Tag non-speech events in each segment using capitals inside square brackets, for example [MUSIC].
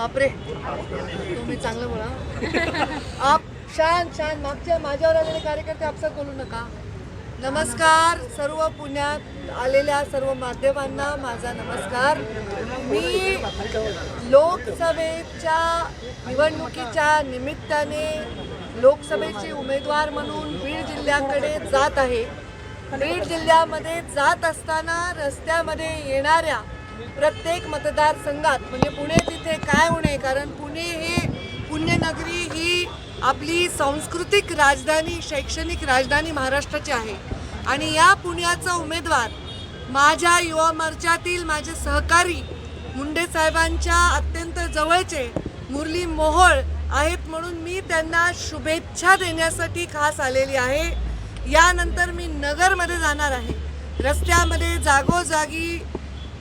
बापरे. तुम्ही चांगलं बोला. आप छान छान मागच्या माझ्यावर आलेले कार्यकर्ते आपसात बोलू नका. नमस्कार सर्व पुण्यात आलेल्या सर्व माध्यमांना माझा नमस्कार. मी लोकसभेच्या निवडणुकीच्या निमित्ताने लोकसभेचे उमेदवार म्हणून बीड जिल्ह्याकडे जात आहे. बीड जिल्ह्यामध्ये जात असताना रस्त्यामध्ये येणाऱ्या प्रत्येक मतदारसंघात म्हणजे पुणे तिथे काय होणे? कारण पुणे हे पुण्यनगरी ही आपली सांस्कृतिक राजधानी शैक्षणिक राजधानी महाराष्ट्राची आहे. आणि या पुण्याचा उमेदवार माझ्या युवा मोर्चातील माझे सहकारी मुंडे साहेबांच्या अत्यंत जवळचे मुरली मोहोळ आहेत म्हणून मी त्यांना शुभेच्छा देण्यासाठी खास आलेली आहे. यानंतर मी नगरमध्ये जाणार आहे. रस्त्यामध्ये जागोजागी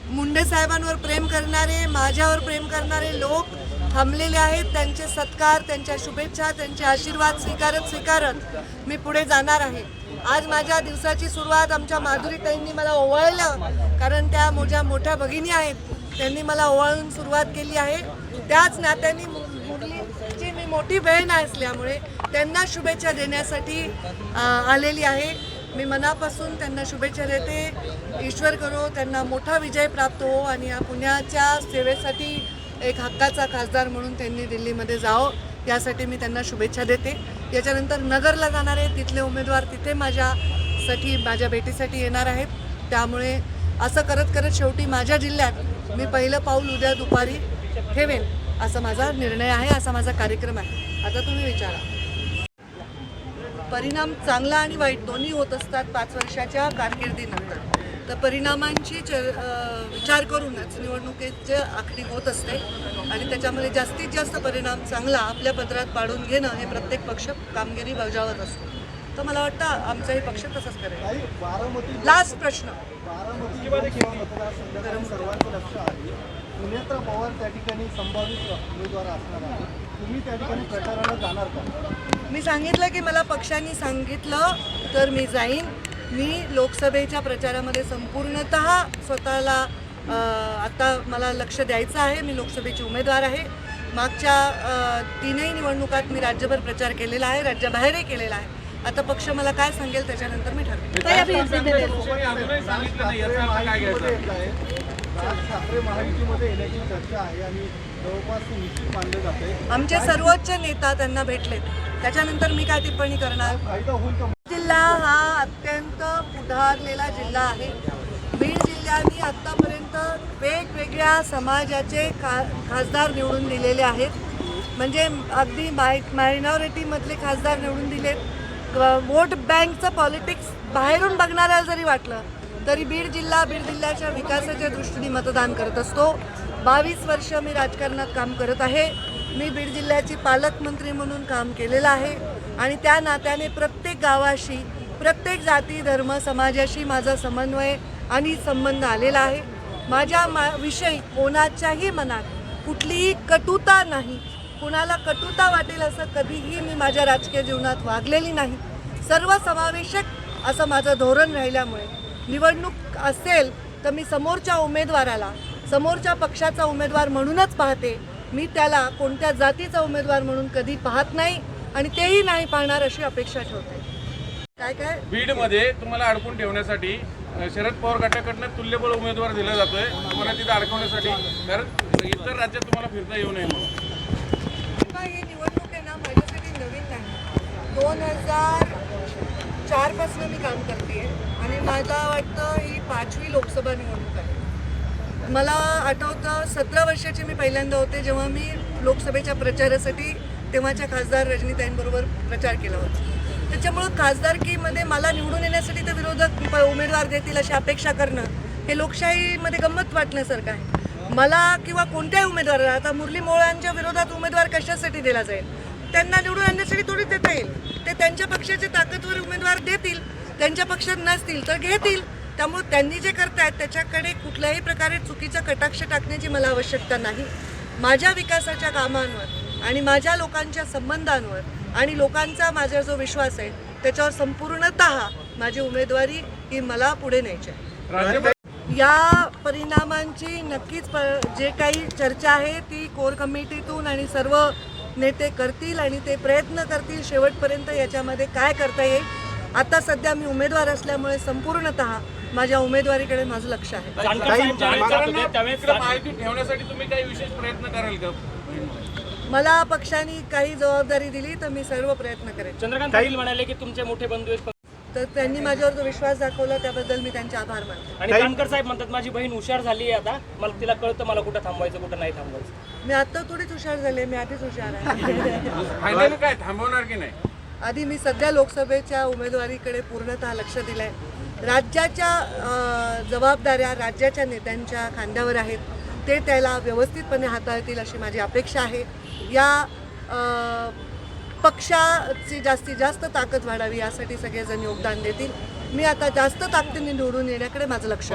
मुंडे साहेबांवर प्रेम करणारे माझ्यावर प्रेम करणारे लोक थांबलेले आहेत. त्यांचे सत्कार त्यांच्या शुभेच्छा त्यांचे आशीर्वाद स्वीकारत स्वीकारत मी पुढे जाणार आहे. आज माझ्या दिवसाची सुरुवात आमच्या माधुरीताईंनी मला ओवाळलं कारण त्या माझ्या मोठ्या भगिनी आहेत. त्यांनी मला ओवाळून सुरुवात केली आहे. त्याच नात्याने मु- मुरलीची मी मोठी बहीण असल्यामुळे त्यांना शुभेच्छा देण्यासाठी आलेली आहे. मी मनापासून त्यांना शुभेच्छा देते. ईश्वर करो त्यांना मोठा विजय प्राप्त हो आणि या पुण्याच्या सेवेसाठी एक हक्काचा खासदार म्हणून त्यांनी दिल्लीमध्ये जावं. यासाठी मी त्यांना शुभेच्छा देते. याच्यानंतर नगरला जाणारे तिथले उमेदवार तिथे माझ्यासाठी माझ्या भेटीसाठी येणार आहेत. त्यामुळे असं करत करत शेवटी माझ्या जिल्ह्यात मी पहिलं पाऊल उद्या दुपारी ठेवेन असा माझा निर्णय आहे असा माझा कार्यक्रम आहे. आता तुम्ही विचारा. परिणाम चांगला आणि वाईट दोन्ही होत असतात पाच वर्षाच्या कारकिर्दीनंतर. तर परिणामांची च विचार करूनच निवडणुकीची आखणी होत असते आणि त्याच्यामध्ये जास्तीत जास्त परिणाम चांगला आपल्या पदरात पाडून घेणं हे प्रत्येक पक्ष कामगिरी बजावत असतो. तर मला वाटतं आमचाही पक्ष तसंच करेल. लास्ट प्रश्न. पवार त्या ठिकाणी संभावित उमेदवार असणार आहे तुम्ही त्या ठिकाणी प्रचाराला जाणार का मी सांगितलं की मला पक्षांनी सांगितलं तर मी जाईन मी लोकसभेच्या प्रचारामध्ये संपूर्णत स्वतःला अ, आता मला लक्ष द्यायचं आहे मी लोकसभेची उमेदवार आहे मागच्या अ, तीनही निवडणुकात मी राज्यभर प्रचार केलेला आहे राज्याबाहेरही केलेला आहे आता पक्ष मला काय सांगेल त्याच्यानंतर मी ठरवेन ठाकरे महायुतीमध्ये येण्याची चर्चा आहे आणि जवळपास निश्चित मानलं जात आहे आमचे सर्वोच्च नेता त्यांना भेटलेत. त्याच्यानंतर मी काय टिप्पणी करणार? फायदा होईल का जिल्हा हा अत्यंत पुढारलेला जिल्हा आहे. बीड जिल्ह्याने आत्तापर्यंत वेगवेगळ्या समाजाचे खा खासदार निवडून दिलेले आहेत. म्हणजे अगदी माय मायनॉरिटीमधले खासदार निवडून दिलेत. वोट बँकचं पॉलिटिक्स बाहेरून बघणाऱ्याला जरी वाटलं तरी बीड जिल्हा बीड जिल्ह्याच्या विकासाच्या दृष्टीने मतदान करत असतो. बावीस वर्ष मी राजकारणात काम करत आहे. मी बीड जिल्ह्याची पालकमंत्री म्हणून काम केलेलं आहे. आणि त्या नात्याने प्रत्येक गावाशी प्रत्येक जाती धर्म समाजाशी माझा समन्वय आणि संबंध आलेला आहे. माझ्या मा विषयी कोणाच्याही मनात कुठलीही कटुता नाही. कुणाला कटुता वाटेल असं कधीही मी माझ्या राजकीय जीवनात वागलेली नाही. सर्वसमावेशक असं माझं धोरण राहिल्यामुळे निवडणूक असेल तर मी समोरच्या उमेदवाराला समोरच्या पक्षाचा उमेदवार म्हणूनच पाहते. मी त्याला कोणत्या जातीचा उमेदवार म्हणून कधी पाहत नाही आणि तेही नाही पाहणार अशी अपेक्षा ठेवते. काय काय? बीडमध्ये तुम्हाला अडकून ठेवण्यासाठी शरद पवार गटाकडनं तुल्यबळ उमेदवार दिला जातोय. तुम्हाला तिथे अडकवण्यासाठी कारण इतर राज्यात तुम्हाला फिरता येऊ नये म्हणून. ही निवडणूक आहे ना माझ्यासाठी नवीन नाही. दोन हजार चारपासून मी काम करते आणि मला वाटतं ही पाचवी लोकसभा निवडणूक आहे. मला आठवतं सतरा वर्षाची मी पहिल्यांदा होते जेव्हा मी लोकसभेच्या प्रचारासाठी तेव्हाच्या खासदार रजनीताईंबरोबर प्रचार केला होता. त्याच्यामुळं खासदारकीमध्ये मला निवडून येण्यासाठी तर विरोधक उमेदवार देतील अशी अपेक्षा करणं हे लोकशाहीमध्ये गंमत वाटण्यासारखं आहे. मला किंवा कोणत्याही उमेदवाराला आता मुरली मोळांच्या विरोधात उमेदवार कशासाठी दिला जाईल? त्यांना निवडून आणण्यासाठी थोडी देता येईल. ते त्यांच्या पक्षाचे ताकदवर उमेदवार देतील त्यांच्या पक्षात नसतील तर घेतील. त्यामुळे त्यांनी जे करतायत त्याच्याकडे कुठल्याही प्रकारे चुकीचा कटाक्ष टाकण्याची मला आवश्यकता नाही. माझ्या विकासाच्या कामांवर आणि माझ्या लोकांच्या संबंधांवर आणि लोकांचा माझा जो विश्वास आहे त्याच्यावर संपूर्णत माझी उमेदवारी ही मला पुढे न्यायची आहे. या परिणामांची नक्कीच प- जे काही चर्चा आहे ती कोर कमिटीतून आणि सर्व नेते करतील आणि ते प्रयत्न करतील शेवटपर्यंत याच्यामध्ये काय करता येईल? आता सध्या मी उमेदवार असल्यामुळे संपूर्णत माझ्या उमेदवारीकडे माझं लक्ष आहे. ठेवण्यासाठी तुम्ही काही विशेष प्रयत्न कराल का? मला पक्षाने काही जबाबदारी दिली तर मी सर्व प्रयत्न करेन. चंद्रकांत पाटील म्हणाले की तुमचे मोठे बंधू आहेत. तर त्यांनी माझ्यावर जो विश्वास दाखवला त्याबद्दल मी त्यांचे आभार मानते. आणि जानकर साहेब म्हणतात माझी बहीण हुशार झाली आहे आता. मला तिला कळतं मला कुठं थांबवायचं कुठं नाही थांबवायचं. मी आता थोडीच हुशार झाले मी आधीच हुशार आहे. [LAUGHS] फायनल काय थांबवणार की नाही? आधी मी सध्या लोकसभेच्या उमेदवारीकडे पूर्णतः लक्ष दिलं आहे राज्याच्या अ, जबाबदाऱ्या राज्याच्या नेत्यांच्या खांद्यावर आहेत. ते त्याला व्यवस्थितपणे हाताळतील अशी माझी अपेक्षा आहे. या अ, पक्षाची जास्तीत जास्त ताकद वाढावी यासाठी सगळेजण योगदान देतील. मी आता जास्त ताकदीने निवडून येण्याकडे माझं लक्ष